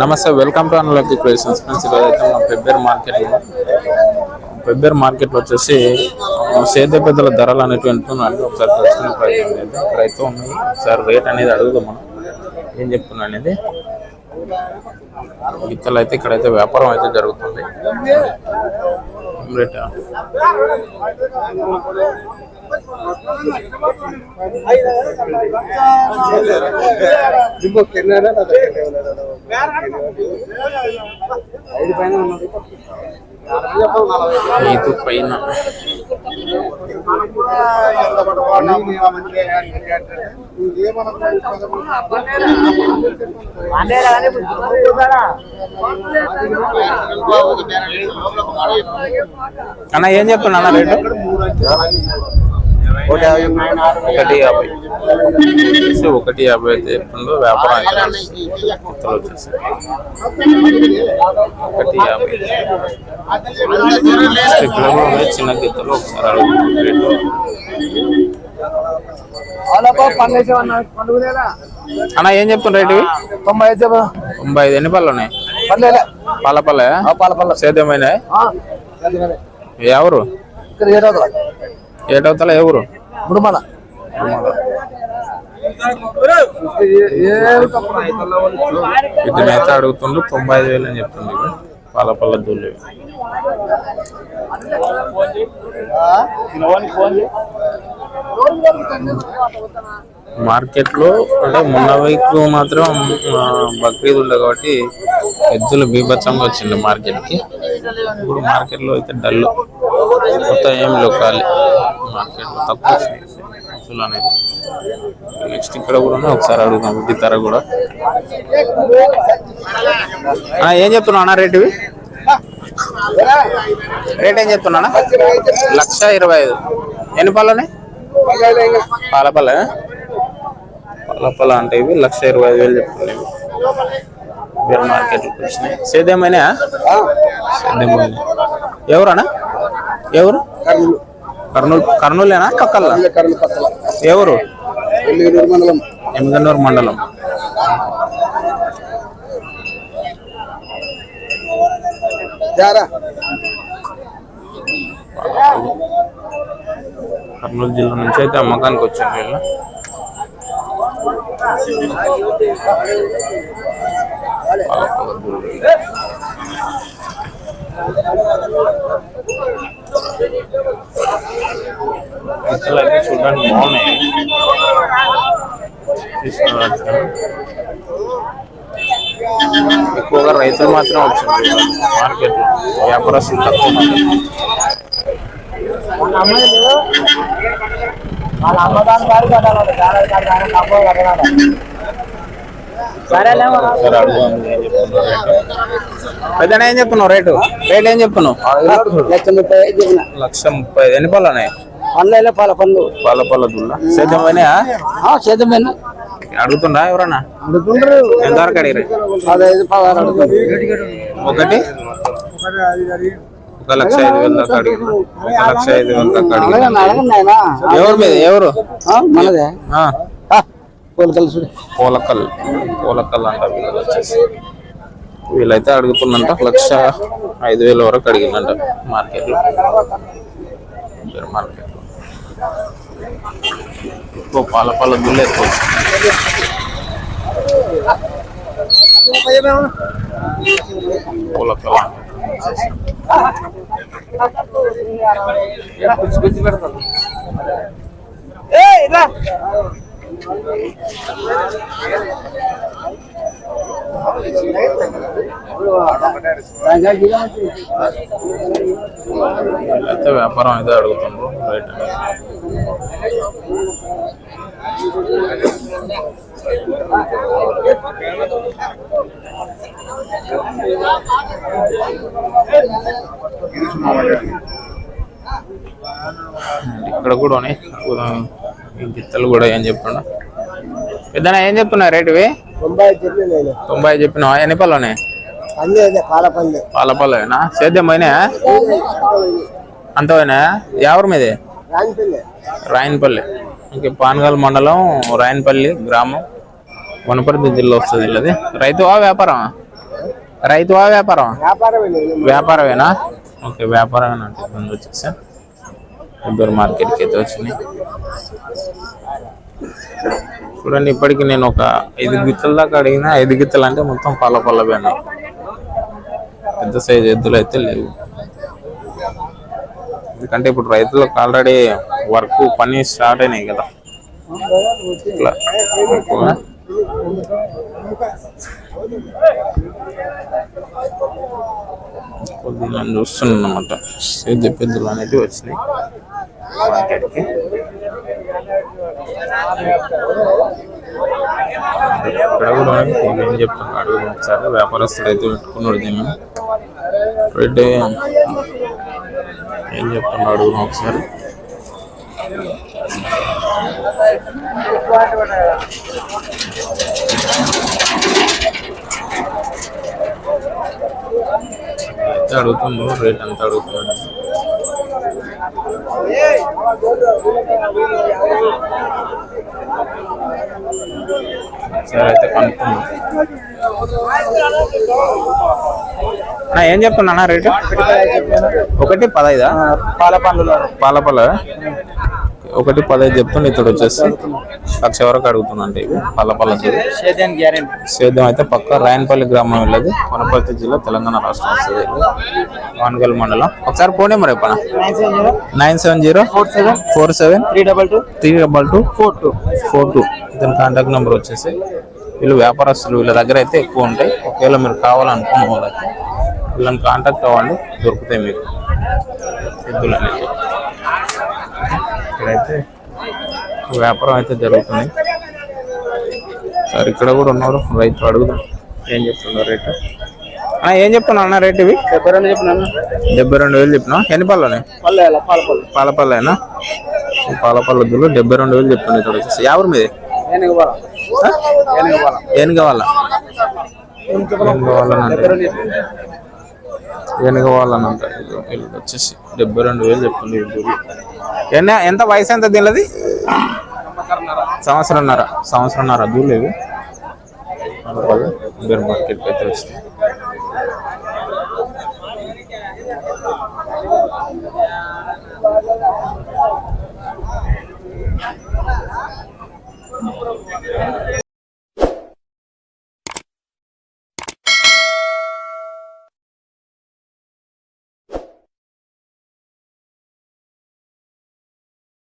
నమస్తే welcome to unlucky creations. Friends ఈరోజు అయితే మన పెబ్బేర్ మార్కెట్లో పెబ్బేర్ మార్కెట్లో వచ్చేసి ఆ, సేద్య పెద్దల ధరలు అనేవి వింటున్నాను ఒకసారి తెలుసుకునే ప్రయత్నం చేద్దాం. ఇక్కడైతే ఉన్నాయి ఒకసారి రేట్ అనేది అడుగుదాం మనం. ఏం చెప్తున్నా అనేది. ఇతలు అయితే ఇక్కడైతే వ్యాపారం అయితే జరుగుతుంది. రేట్? ఐదు పైన. అన్న ఏం చెప్తున్నా అన్న రేటు? ఒకటి యాభై వచ్చేసి ఒకటి యాభై అయితే చెప్తుందో వ్యాపారం అయితే వచ్చేసి ఒకటి యాభై ఇక్కడ ఉన్నాయి చిన్న గిత్తలు ఒకసారి అన్న ఏం చెప్తున్నా రేటు? తొంభై ఐదు చెప్పు. తొంభై ఐదు ఎన్ని పళ్ళు ఉన్నాయి. పాల పల్లె ఆ పాల పళ్ళ. సేద్యమైన. ఎవరు ఏడవదా ఏటవుతల ఎవరు ముడుమల వీటిని అయితే అడుగుతుండ్రు తొంభై ఐదు వేలు అని చెప్తుంది ఇవి పాల దూళ్ళు మార్కెట్లో అంటే మొన్న వైపు మాత్రం బక్రీద్ ఉండే కాబట్టి ఎద్దులు బీభత్సంగా వచ్చింది మార్కెట్కి ఇప్పుడు మార్కెట్లో అయితే డల్ మొత్తం ఏం లొక్కాలి ఖాళీ మార్కెట్లో తక్కువ వచ్చినాయి ఎద్దులు అనేది నెక్స్ట్ ఇక్కడ కూడా. ఒకసారి అడుగుదాం ఇది ధర కూడా. ఏం చెప్తున్నా అన్న రేట్ ఏం చెప్తున్నా లక్ష ఇరవై ఐదు. ఎన్ని పళ్ళనే? పాల పళ్ళ పాల పళ్ళ అంటే ఇవి లక్ష ఇరవై ఐదు వేలు చెప్తున్నాయి. బేర్ మార్కెట్కి వచ్చినాయి సేద్యమైనా సేద్యమైన ఎవరన్నా? ఎవరు? కర్నూలు కర్నూలేనా పక్కల్లా ఎవరు? మండలం. ఎమ్మిగన్నూరు మండలం. జారా. కర్నూలు జిల్లా నుంచి అయితే అమ్మకానికి వచ్చారు వీళ్ళు. పాలకొల దూడ. అయితే చూడడానికి బాగున్నాయి. ఎక్కువగా రైతులు మాత్రం వచ్చింది మార్కెట్ వ్యాపారస్తులు తక్కువ వాళ్ళ అమ్మదాని గారు కదా వాళ్ళ జారా కాదు కానీ డబ్బు కట్టడాలి. సరేలేమో ఒకసారి అడుగుదాం ఏం చెప్తున్నావు రేటు. పెద్దనా ఏం చెప్తున్నావు రేటు? రేట్ ఏం చెప్తున్నావు? లక్ష ముప్పై లక్ష ముప్పై ఎన్ని పళ్ళు ఉన్నాయి? పనులు పాల పనులు పాల పళ్ళ దుల్ల సేద్యమైనా చేతమైన అడుగుతుండా ఎవరన్నా? అడుగుతుండ్రు. ఎంత వరకు అడిగారు పదహైదు పదహారు అడుగుతుంది ఒకటి? ఒక లక్ష ఐదు వేల దాకా అడిగారు ఒక లక్ష ఐదు వేల దాకా అడిగారు ఎవరు మీద? ఎవరు? మనదే. కలిసి పూలకల్. పూలకల్ అంట వీళ్ళు వచ్చేసి వీళ్ళైతే అడుగుతున్నంట లక్ష ఐదు వేల వరకు అడిగిందంట మార్కెట్లో. మార్కెట్లో. ఎక్కువ పాల పాల దుల్లు ఎక్కువ. పూలకల్. అయితే వ్యాపారం అయితే అడుగుతుండ్రు రైట్ ఇక్కడ కూడా ఉన్నాయి అడుగుదాం. గిత్తలు కూడా ఏం చెప్తున్నా పెద్దనా ఏం చెప్తున్నా రేట్ ఇవి? తొంభై చెప్పిన చెప్పినావా? ఎన్ని పళ్ళు ఉన్నాయి? పల్లె అదే పాల పల్లె పాల పళ్ళేనా? సేద్యమైనా అంతమైనా ఎవరి మీది? రాయనపల్లి. ఓకే పానగల్ మండలం రాయనపల్లి గ్రామం. వనపర్తి జిల్లా వస్తుంది ఇల్లది రైతువా వ్యాపారమా? రైతువా వ్యాపారమా? వ్యాపారం వ్యాపారమేనా? ఓకే వ్యాపారమేనా? అంటే వచ్చేసా. ఇద్దరు మార్కెట్కి అయితే వచ్చినాయి. చూడండి ఇప్పటికి నేను ఒక ఐదు గిత్తల దాకా అడిగిన ఐదు గిత్తలు అంటే మొత్తం పల్ల పల్ల పెద్ద సైజు ఎద్దులు అయితే లేవు. ఎందుకంటే ఇప్పుడు రైతులకు ఆల్రెడీ వర్క్ పని స్టార్ట్ అయినాయి కదా. ఇట్లా ఓకేనా? కొద్దిగా నేను సేద్య పెద్దలు అనేటివి వచ్చినాయి. మార్కెట్కి. ఇక్కడ కూడా ఏం చెప్తాను అడుగు ఒకసారి వ్యాపారస్తుడు అయితే పెట్టుకున్నాడు దీన్ని. రేట్ ఏం చెప్తాను అడుగు ఒకసారి. అయితే అడుగుతుండు రేట్ ఎంత అడుగుతున్నాడు సరే అయితే కనుక్కుందాం. అన్న, ఏం చెప్తున్నా రేటు? ఒకటి పదైదా పాల పండ్లు. పాల పళ్ళ ఒకటి పదహైదు చెప్తుండే ఇతడు వచ్చేసి లక్ష వరకు అడుగుతుందంటే ఇవి పాల పళ్ళ చూడు. సేద్యానికి గ్యారెంటీ. సేద్యం అయితే పక్క రాయనపల్లి గ్రామం వెళ్ళదు వనపర్తి జిల్లా తెలంగాణ రాష్ట్రం వస్తుంది. వానగల్ మండలం. ఒకసారి ఫోన్ నెంబర్ చెప్పనా? Nine seven zero. Four seven. Four seven. Three double two. Three double two. Four two. Four two. ఇతని కాంటాక్ట్ నెంబర్ వచ్చేసి వీళ్ళు వ్యాపారస్తులు వీళ్ళ దగ్గర అయితే ఎక్కువ ఉంటాయి. ఒకవేళ మీరు కావాలనుకున్న వాళ్ళకి వీళ్ళని కాంటాక్ట్ అవ్వండి దొరుకుతాయి మీకు. ఎద్దులు అనేవి ఇక్కడైతే వ్యాపారం అయితే జరుగుతుంది. సరే ఇక్కడ కూడా ఉన్నారు. రైతు అడుగుదాం. ఏం చెప్తున్నారు రేట్? ఏం చెప్తున్నా అన్న రేట్ ఇవి? డెబ్బై రెండు చెప్పినాను డెబ్బై రెండు వేలు చెప్పినా? ఎన్ని పళ్ళనే పల్లె పాల పళ్ళు. పాలపల్లేనా పాలపల్ల దులు డెబ్బై రెండు వేలు చెప్తుంది ఇక్కడ వచ్చేసి. ఎవరి మీది? నేను ఇవ్వాలా నేను ఇవ్వాలా ఏం కావాలా ఏం కావాలని డెబ్బై రెండు చెప్పిన ఏం కావాలని అంట వీళ్ళు వచ్చేసి డెబ్బై రెండు వేలు చెప్తుంది ఎన్న ఎంత వయసు ఎంత దీనిది సంవత్సరంన్నర. సంవత్సరంన్నర. దూరలేదు ఇవి ఇద్దరు మార్కెట్కి అయితే వచ్చినాయి